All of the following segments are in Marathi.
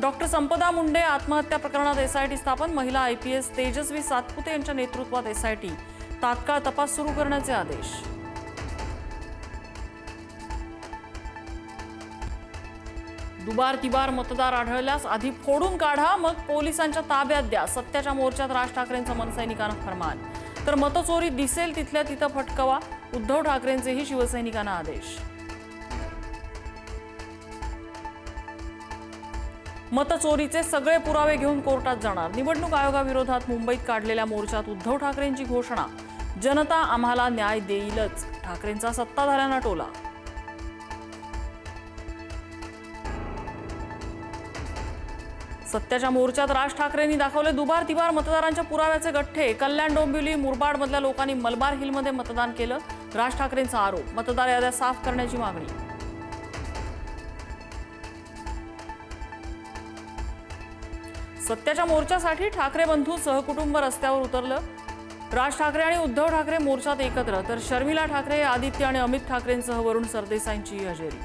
डॉक्टर संपदा मुंडे आत्महत्या प्रकरणात एसआयटी स्थापन. महिला I P S Tejaswi Satpute यांच्या नेतृत्वात एसआयटी तात्काळ तपास सुरू करण्याचे आदेश. दुबार तिबार मतदार आढळल्यास आधी फोडून काढा मग पोलिसांच्या ताब्यात द्या. सत्याच्या मोर्चात राज ठाकरेंचं मनसैनिकांना फरमान. तर मतचोरी दिसेल तिथल्या तिथं फटकवा. उद्धव ठाकरेंचेही शिवसैनिकांना आदेश. मतचोरीचे सगळे पुरावे घेऊन कोर्टात जाणार. निवडणूक आयोगाविरोधात मुंबईत काढलेल्या मोर्चात उद्धव ठाकरेंची घोषणा. जनता आम्हाला न्याय देईलच. ठाकरेंचा सत्ताधाऱ्यांना टोला. सत्याच्या मोर्चात राज ठाकरेंनी दाखवले दुबार तिबार मतदारांच्या पुराव्याचे गठ्ठे. कल्याण डोंबिवली मुरबाडमधल्या लोकांनी मलबार हिलमध्ये मतदान केलं. राज ठाकरेंचा आरोप. मतदार याद्या साफ करण्याची मागणी. सत्याच्या मोर्चासाठी ठाकरे बंधू सहकुटुंब रस्त्यावर उतरलं. राज ठाकरे आणि उद्धव ठाकरे मोर्चात एकत्र तर शर्मिला ठाकरे आदित्य आणि अमित ठाकरेंसह वरुण सरदेसाईंची हजेरी.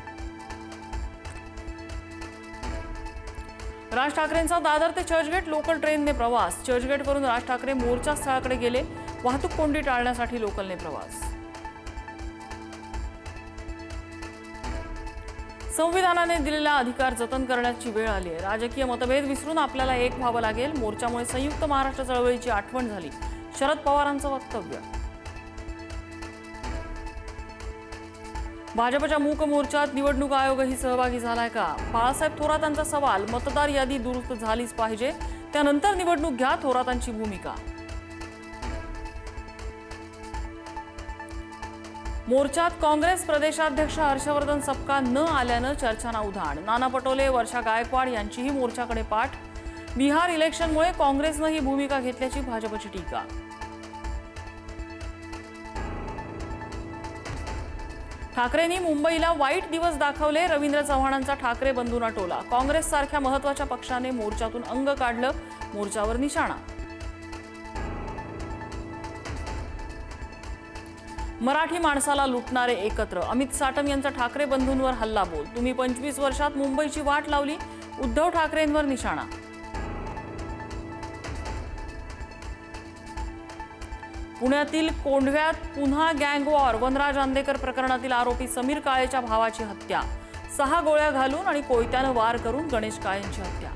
राज ठाकरेंचा दादर ते चर्चगेट लोकल ट्रेनने प्रवास. चर्चगेटवरून राज ठाकरे मोर्चा स्थळाकडे गेले. वाहतूक कोंडी टाळण्यासाठी लोकलने प्रवास. संविधानाने दिलेला अधिकार जतन करण्याची वेळ आली आहे. राजकीय मतभेद विसरून आपल्याला एक व्हावं लागेल. मोर्चामुळे संयुक्त महाराष्ट्र चळवळीची आठवण झाली. शरद पवारांचं वक्तव्य. भाजपच्या मूक मोर्चात निवडणूक आयोगही सहभागी झालाय का? बाळासाहेब थोरातांचा सवाल मतदार यादी दुरुस्त झालीच पाहिजे. त्यानंतर निवडणूक घ्या थोरातांची भूमिका. मोर्चात काँग्रेस प्रदेशाध्यक्ष हर्षवर्धन सपका न आल्यानं चर्चांना उधाण. नाना पटोले वर्षा गायकवाड यांचीही मोर्चाकडे पाठ. बिहार इलेक्शनमुळे काँग्रेसनं ही भूमिका घेतल्याची भाजपची टीका. ठाकरेंनी मुंबईला वाईट दिवस दाखवले रवींद्र चव्हाणांचा ठाकरे बंधूंना टोला. काँग्रेससारख्या महत्त्वाच्या पक्षाने मोर्चातून अंग काढलं मोर्चावर निशाणा मराठी माणसाला लुटणारे एकत्र. अमित साटम यांचा ठाकरे बंधूंवर हल्ला बोल. तुम्ही पंचवीस वर्षात मुंबईची वाट लावली उद्धव ठाकरेंवर निशाणा. पुण्यातील कोंढव्यात पुन्हा गँग वॉर. वनराज आंदेकर प्रकरणातील आरोपी समीर काळेच्या भावाची हत्या. सहा गोळ्या घालून आणि कोयत्यानं वार करून गणेश काळेंची हत्या.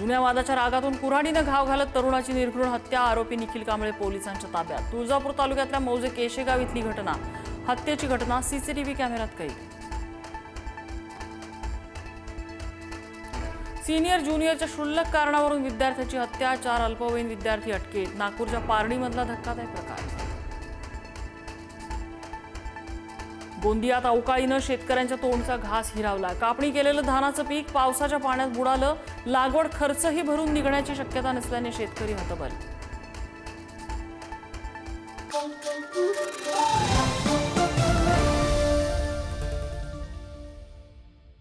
जुन्या वादाच्या रागातून कुऱ्हाडीनं घाव घालत तरुणाची निर्घृण हत्या आरोपी निखिल कांबळे पोलिसांच्या ताब्यात. तुळजापूर तालुक्यातल्या मौजे केशेगाव इथली घटना. हत्येची घटना सीसीटीव्ही कॅमेऱ्यात कैद. सिनियर ज्युनियरच्या क्षुल्लक कारणावरून विद्यार्थ्याची हत्या चार अल्पवयीन विद्यार्थी अटकेत. नागपूरच्या पारडीमधला धक्कादायक प्रकार. गोंदियात अवकाळीनं शेतकऱ्यांच्या तोंडचा घास हिरावला. कापणी केलेलं धानाचं पीक पावसाच्या पाण्यात बुडालं. लागवड खर्चही भरून निघण्याची शक्यता नसल्याने शेतकरी हतबल.